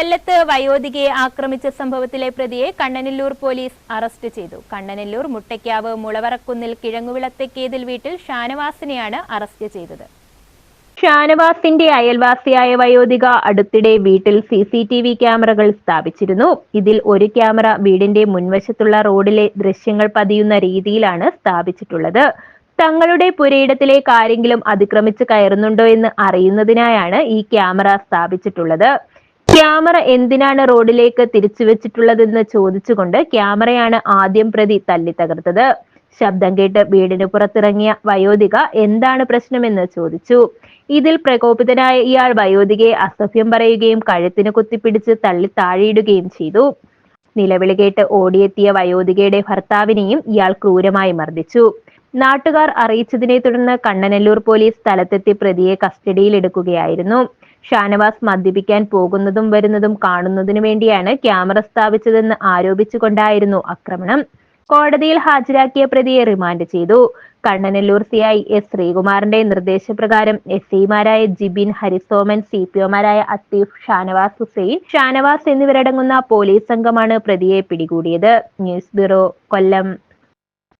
കൊല്ലത്ത് വയോധികയെ ആക്രമിച്ച സംഭവത്തിലെ പ്രതിയെ കണ്ണനല്ലൂർ പോലീസ് അറസ്റ്റ് ചെയ്തു. കണ്ണനല്ലൂർ മുട്ടയ്ക്കാവ് മുളവറക്കുന്നിൽ കിഴങ്ങുവിളത്തെക്കേതിൽ വീട്ടിൽ ഷാനവാസിനെയാണ് അറസ്റ്റ് ചെയ്തത്. ഷാനവാസിന്റെ അയൽവാസിയായ വയോധിക അടുത്തിടെ വീട്ടിൽ സി സി ടി വി ക്യാമറകൾ സ്ഥാപിച്ചിരുന്നു. ഇതിൽ ഒരു ക്യാമറ വീടിന്റെ മുൻവശത്തുള്ള റോഡിലെ ദൃശ്യങ്ങൾ പതിയുന്ന രീതിയിലാണ് സ്ഥാപിച്ചിട്ടുള്ളത്. തങ്ങളുടെ പുരയിടത്തിലേക്ക് ആരെങ്കിലും അതിക്രമിച്ച് കയറുന്നുണ്ടോ എന്ന് അറിയുന്നതിനായാണ് ഈ ക്യാമറ സ്ഥാപിച്ചിട്ടുള്ളത്. ക്യാമറ എന്തിനാണ് റോഡിലേക്ക് തിരിച്ചു വെച്ചിട്ടുള്ളതെന്ന് ചോദിച്ചുകൊണ്ട് ക്യാമറയാണ് ആദ്യം പ്രതി തല്ലി തകർത്തത്. ശബ്ദം കേട്ട് വീടിന് പുറത്തിറങ്ങിയ വയോധിക എന്താണ് പ്രശ്നമെന്ന് ചോദിച്ചു. ഇതിൽ പ്രകോപിതനായ ഇയാൾ വയോധികയെ അസഭ്യം പറയുകയും കഴുത്തിന് കുത്തിപ്പിടിച്ച് തള്ളി താഴെയിടുകയും ചെയ്തു. നിലവിളി കേട്ട് ഓടിയെത്തിയ വയോധികയുടെ ഭർത്താവിനെയും ഇയാൾ ക്രൂരമായി മർദ്ദിച്ചു. നാട്ടുകാർ അറിയിച്ചതിനെ തുടർന്ന് കണ്ണനല്ലൂർ പോലീസ് സ്ഥലത്തെത്തി പ്രതിയെ കസ്റ്റഡിയിലെടുക്കുകയായിരുന്നു ഷാനവാസ് മദ്യപിക്കാൻ പോകുന്നതും വരുന്നതും കാണുന്നതിനു വേണ്ടിയാണ് ക്യാമറ സ്ഥാപിച്ചതെന്ന് ആരോപിച്ചുകൊണ്ടായിരുന്നു ആക്രമണം. കോടതിയിൽ ഹാജരാക്കിയ പ്രതിയെ റിമാൻഡ് ചെയ്തു. കണ്ണനല്ലൂർ സി ഐ എസ് ശ്രീകുമാറിന്റെ നിർദ്ദേശപ്രകാരം എസ് ഐമാരായ ജിബിൻ ഹരിസോമൻ സി പി ഒമാരായ അത്തീഫ് ഷാനവാസ് ഹുസൈൻ ഷാനവാസ് എന്നിവരടങ്ങുന്ന പോലീസ് സംഘമാണ് പ്രതിയെ പിടികൂടിയത്. News bureau Kollam.